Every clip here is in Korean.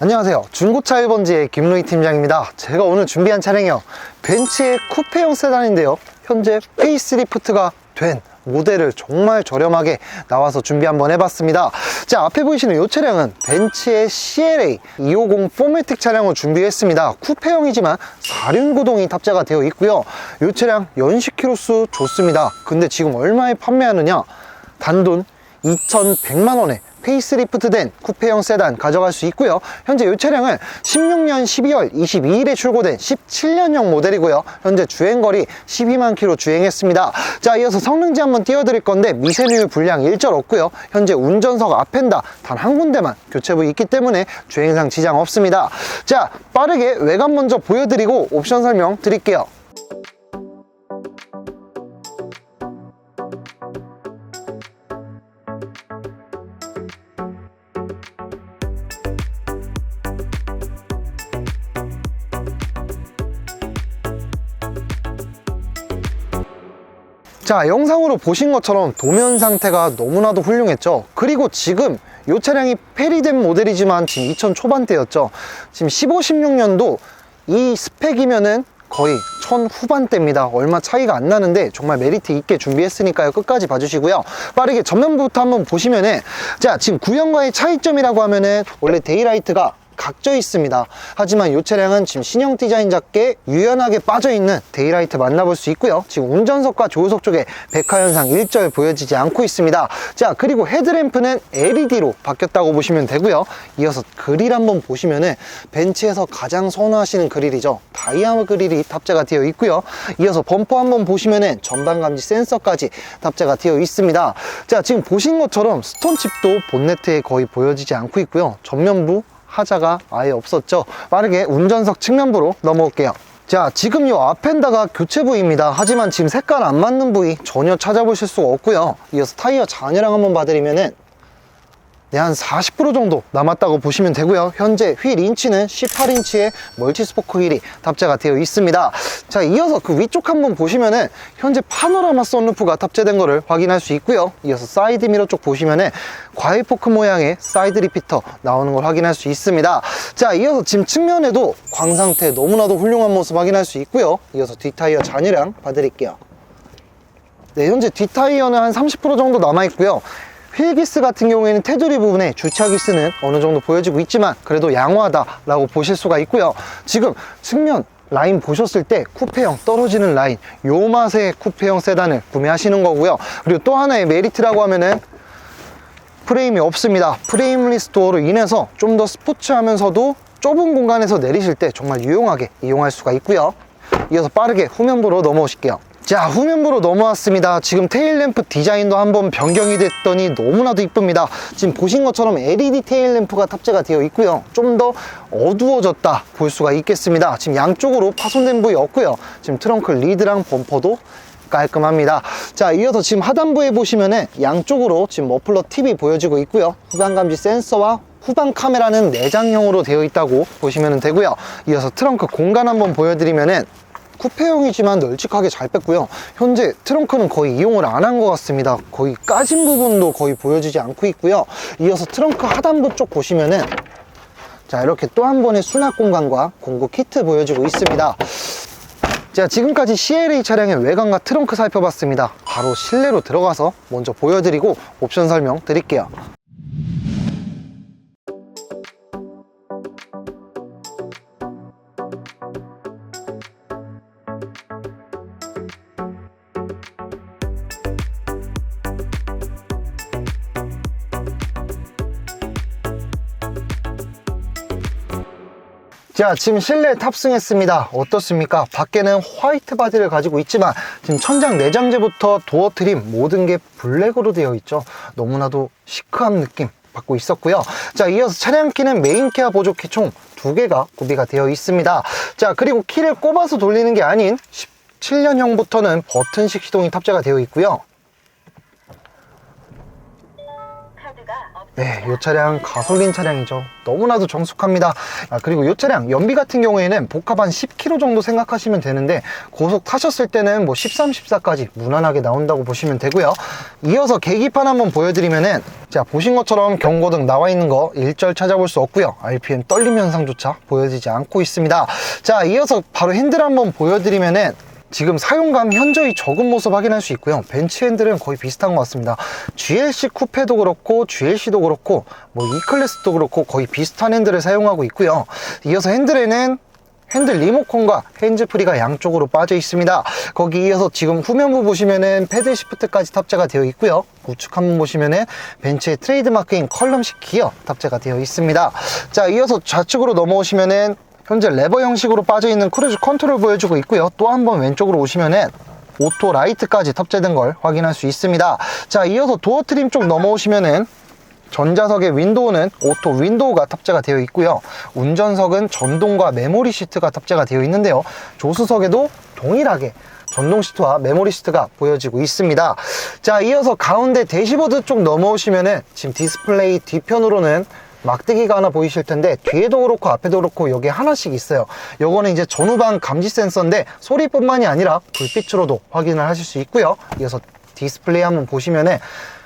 안녕하세요. 중고차 1번지의 김로희 팀장입니다. 제가 오늘 준비한 차량이요. 벤츠의 쿠페형 세단인데요. 현재 페이스리프트가 된 모델을 정말 저렴하게 나와서 준비 한번 해봤습니다. 자, 앞에 보이시는 이 차량은 벤츠의 CLA 250 포매틱 차량을 준비했습니다. 쿠페형이지만 4륜 구동이 탑재가 되어 있고요. 이 차량 연식 키로수 좋습니다. 근데 지금 얼마에 판매하느냐? 단돈 2,100만 원에 페이스리프트 된 쿠페형 세단 가져갈 수 있고요. 현재 이 차량은 16년 12월 22일에 출고된 17년형 모델이고요. 현재 주행거리 12만 킬로 주행했습니다. 자, 이어서 성능지 한번 띄워드릴 건데 미세누유 불량 일절 없고요. 현재 운전석 앞엔다 단 한 군데만 교체 부위 있기 때문에 주행상 지장 없습니다. 자, 빠르게 외관 먼저 보여드리고 옵션 설명 드릴게요. 자 영상으로 보신 것처럼 도면 상태가 너무나도 훌륭했죠. 그리고 지금 이 차량이 페리된 모델이지만 지금 2000 초반대였죠. 지금 15, 16년도 이 스펙이면은 거의 1000 후반대입니다. 얼마 차이가 안 나는데 정말 메리트 있게 준비했으니까요. 끝까지 봐주시고요. 빠르게 전면부터 한번 보시면은 자 지금 구형과의 차이점이라고 하면은 원래 데이라이트가 각져 있습니다. 하지만 이 차량은 지금 신형 디자인작게 유연하게 빠져있는 데이라이트 만나볼 수 있고요. 지금 운전석과 조수석 쪽에 백화 현상 일절 보여지지 않고 있습니다. 자 그리고 헤드램프는 LED로 바뀌었다고 보시면 되고요. 이어서 그릴 한번 보시면은 벤츠에서 가장 선호하시는 그릴이죠. 다이아몬드 그릴이 탑재가 되어 있고요. 이어서 범퍼 한번 보시면은 전방 감지 센서까지 탑재가 되어 있습니다. 자 지금 보신 것처럼 스톤칩도 본네트에 거의 보여지지 않고 있고요. 전면부 하자가 아예 없었죠. 빠르게 운전석 측면부로 넘어올게요. 자 지금 이 앞엔다가 교체 부위입니다. 하지만 지금 색깔 안 맞는 부위 전혀 찾아보실 수가 없고요. 이어서 타이어 잔여량 한번 봐드리면은 네, 한 40% 정도 남았다고 보시면 되고요. 현재 휠 인치는 18인치의 멀티스포크 휠이 탑재가 되어 있습니다. 자, 이어서 그 위쪽 한번 보시면은 현재 파노라마 썬루프가 탑재된 것을 확인할 수 있고요. 이어서 사이드 미러 쪽 보시면은 과일 포크 모양의 사이드 리피터 나오는 걸 확인할 수 있습니다. 자, 이어서 지금 측면에도 광 상태 너무나도 훌륭한 모습 확인할 수 있고요. 이어서 뒷타이어 잔여량 봐드릴게요. 네, 현재 뒷타이어는 한 30% 정도 남아있고요. 휠기스 같은 경우에는 테두리 부분에 주차 기스는 어느 정도 보여지고 있지만 그래도 양호하다라고 보실 수가 있고요. 지금 측면 라인 보셨을 때 쿠페형 떨어지는 라인 요 맛의 쿠페형 세단을 구매하시는 거고요. 그리고 또 하나의 메리트라고 하면은 프레임이 없습니다. 프레임리스 도어로 인해서 좀 더 스포츠하면서도 좁은 공간에서 내리실 때 정말 유용하게 이용할 수가 있고요. 이어서 빠르게 후면부로 넘어오실게요. 자 후면부로 넘어왔습니다. 지금 테일램프 디자인도 한번 변경이 됐더니 너무나도 이쁩니다. 지금 보신 것처럼 LED 테일램프가 탑재가 되어 있고요. 좀 더 어두워졌다 볼 수가 있겠습니다. 지금 양쪽으로 파손된 부위 없고요. 지금 트렁크 리드랑 범퍼도 깔끔합니다. 자 이어서 지금 하단부에 보시면은 양쪽으로 지금 머플러 팁이 보여지고 있고요. 후방 감지 센서와 후방 카메라는 내장형으로 되어 있다고 보시면 되고요. 이어서 트렁크 공간 한번 보여드리면은 쿠페형이지만 널찍하게 잘 뺐고요. 현재 트렁크는 거의 이용을 안 한 것 같습니다. 거의 까진 부분도 거의 보여지지 않고 있고요. 이어서 트렁크 하단부 쪽 보시면은 자 이렇게 또 한 번의 수납 공간과 공구 키트 보여지고 있습니다. 자 지금까지 CLA 차량의 외관과 트렁크 살펴봤습니다. 바로 실내로 들어가서 먼저 보여드리고 옵션 설명 드릴게요 자 지금 실내에 탑승했습니다. 어떻습니까? 밖에는 화이트 바디를 가지고 있지만 지금 천장 내장재부터 도어 트림 모든 게 블랙으로 되어 있죠. 너무나도 시크한 느낌 받고 있었고요. 자 이어서 차량키는 메인케어 보조키 총 두 개가 구비가 되어 있습니다. 자 그리고 키를 꼽아서 돌리는 게 아닌 17년형부터는 버튼식 시동이 탑재가 되어 있고요 네, 이 차량 가솔린 차량이죠. 너무나도 정숙합니다. 아, 그리고 이 차량 연비 같은 경우에는 복합 한 10km 정도 생각하시면 되는데 고속 타셨을 때는 뭐 13, 14까지 무난하게 나온다고 보시면 되고요. 이어서 계기판 한번 보여드리면은 자 보신 것처럼 경고등 나와 있는 거 일절 찾아볼 수 없고요. RPM 떨림 현상조차 보여지지 않고 있습니다. 자 이어서 바로 핸들 한번 보여드리면은 지금 사용감 현저히 적은 모습 확인할 수 있고요. 벤츠 핸들은 거의 비슷한 것 같습니다. GLC 쿠페도 그렇고 GLC도 그렇고 뭐 E클래스도 그렇고 거의 비슷한 핸들을 사용하고 있고요. 이어서 핸들에는 핸들 리모컨과 핸즈프리가 양쪽으로 빠져 있습니다. 거기 이어서 지금 후면부 보시면은 패드 시프트까지 탑재가 되어 있고요. 우측 한번 보시면은 벤츠의 트레이드마크인 컬럼식 기어 탑재가 되어 있습니다. 자, 이어서 좌측으로 넘어오시면은 현재 레버 형식으로 빠져 있는 크루즈 컨트롤 보여주고 있고요. 또 한 번 왼쪽으로 오시면은 오토 라이트까지 탑재된 걸 확인할 수 있습니다. 자, 이어서 도어 트림 쪽 넘어오시면은 전자석의 윈도우는 오토 윈도우가 탑재가 되어 있고요. 운전석은 전동과 메모리 시트가 탑재가 되어 있는데요. 조수석에도 동일하게 전동 시트와 메모리 시트가 보여지고 있습니다. 자, 이어서 가운데 대시보드 쪽 넘어오시면은 지금 디스플레이 뒤편으로는 막대기가 하나 보이실 텐데 뒤에도 그렇고 앞에도 그렇고 여기 하나씩 있어요. 요거는 이제 전후방 감지 센서인데 소리뿐만이 아니라 불빛으로도 확인을 하실 수 있고요. 이어서 디스플레이 한번 보시면은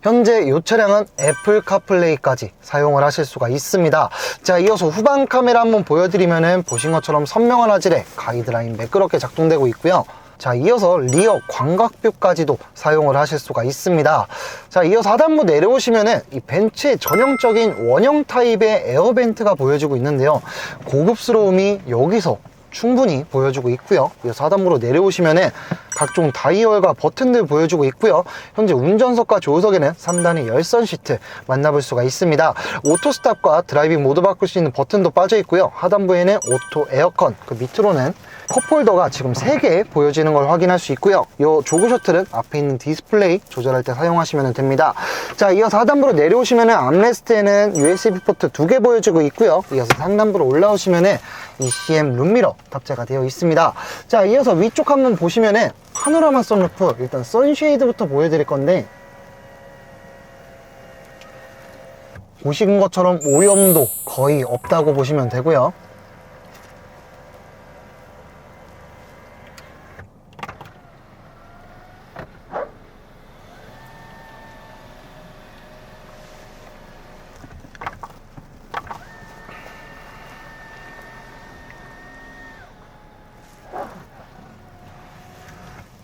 현재 이 차량은 애플 카플레이까지 사용을 하실 수가 있습니다. 자 이어서 후방 카메라 한번 보여드리면은 보신 것처럼 선명한 화질의 가이드라인 매끄럽게 작동되고 있고요 자 이어서 리어 광각뷰까지도 사용을 하실 수가 있습니다. 자 이어서 하단부 내려오시면은 이 벤츠의 전형적인 원형 타입의 에어벤트가 보여지고 있는데요. 고급스러움이 여기서 충분히 보여주고 있고요. 이어서 하단부로 내려오시면은 각종 다이얼과 버튼들 보여주고 있고요. 현재 운전석과 조수석에는 3단의 열선 시트 만나볼 수가 있습니다. 오토 스탑과 드라이빙 모드 바꿀 수 있는 버튼도 빠져 있고요. 하단부에는 오토 에어컨 그 밑으로는 컵홀더가 지금 3개 보여지는 걸 확인할 수 있고요. 이 조그 셔틀은 앞에 있는 디스플레이 조절할 때 사용하시면 됩니다. 자 이어서 하단부로 내려오시면 암레스트에는 USB 포트 2개 보여지고 있고요. 이어서 상단부로 올라오시면 ECM 룸미러 탑재가 되어 있습니다. 자 이어서 위쪽 한번 보시면은 파노라마 선루프 일단 선쉐이드부터 보여드릴 건데 보신 것처럼 오염도 거의 없다고 보시면 되고요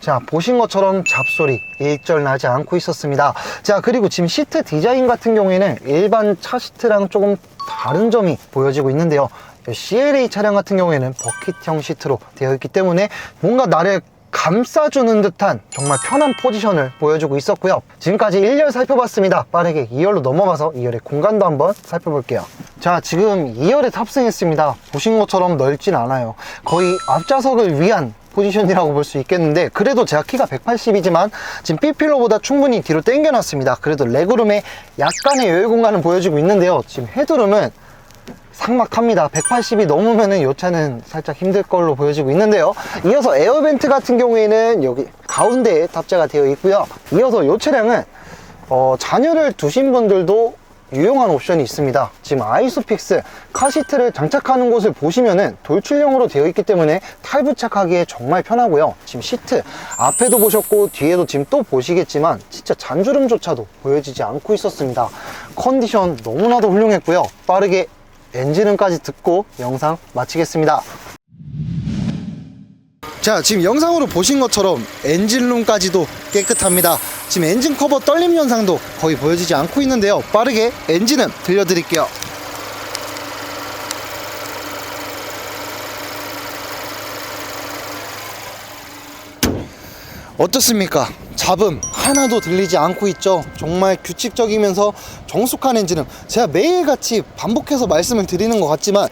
자 보신 것처럼 잡소리 일절 나지 않고 있었습니다. 자 그리고 지금 시트 디자인 같은 경우에는 일반 차 시트랑 조금 다른 점이 보여지고 있는데요. CLA 차량 같은 경우에는 버킷형 시트로 되어 있기 때문에 뭔가 나를 감싸주는 듯한 정말 편한 포지션을 보여주고 있었고요. 지금까지 1열 살펴봤습니다. 빠르게 2열로 넘어가서 2열의 공간도 한번 살펴볼게요. 자 지금 2열에 탑승했습니다. 보신 것처럼 넓진 않아요. 거의 앞좌석을 위한 포지션이라고 볼 수 있겠는데 그래도 제가 키가 180이지만 지금 B필러보다 충분히 뒤로 당겨놨습니다. 그래도 레그룸에 약간의 여유 공간을 보여주고 있는데요. 지금 헤드룸은 상막합니다. 180이 넘으면 은 이 차는 살짝 힘들 걸로 보여지고 있는데요. 이어서 에어벤트 같은 경우에는 여기 가운데에 탑재가 되어 있고요. 이어서 이 차량은 어, 자녀를 두신 분들도 유용한 옵션이 있습니다. 지금 아이소픽스 카시트를 장착하는 곳을 보시면은 돌출형으로 되어 있기 때문에 탈 부착하기에 정말 편하고요. 지금 시트 앞에도 보셨고 뒤에도 지금 또 보시겠지만 진짜 잔주름조차도 보여지지 않고 있었습니다. 컨디션 너무나도 훌륭했고요. 빠르게 엔진음까지 듣고 영상 마치겠습니다 자 지금 영상으로 보신 것처럼 엔진룸까지도 깨끗합니다. 지금 엔진 커버 떨림 현상도 거의 보여지지 않고 있는데요. 빠르게 엔진음 들려드릴게요. 어떻습니까? 잡음 하나도 들리지 않고 있죠. 정말 규칙적이면서 정숙한 엔진음 제가 매일같이 반복해서 말씀을 드리는 것 같지만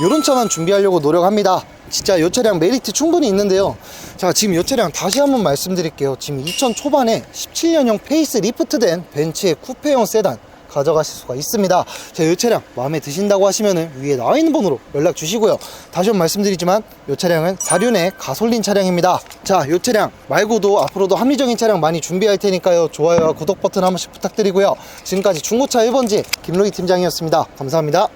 이런 차만 준비하려고 노력합니다 진짜 이 차량 메리트 충분히 있는데요 자 지금 이 차량 다시 한번 말씀드릴게요 지금 2000 초반에 17년형 페이스 리프트된 벤츠의 쿠페형 세단 가져가실 수가 있습니다. 자, 이 차량 마음에 드신다고 하시면 위에 나와 있는 번호로 연락 주시고요. 다시 한번 말씀드리지만 이 차량은 4륜의 가솔린 차량입니다. 자, 이 차량 말고도 앞으로도 합리적인 차량 많이 준비할 테니까요. 좋아요와 구독 버튼 한 번씩 부탁드리고요. 지금까지 중고차 1번지 김로희 팀장이었습니다. 감사합니다.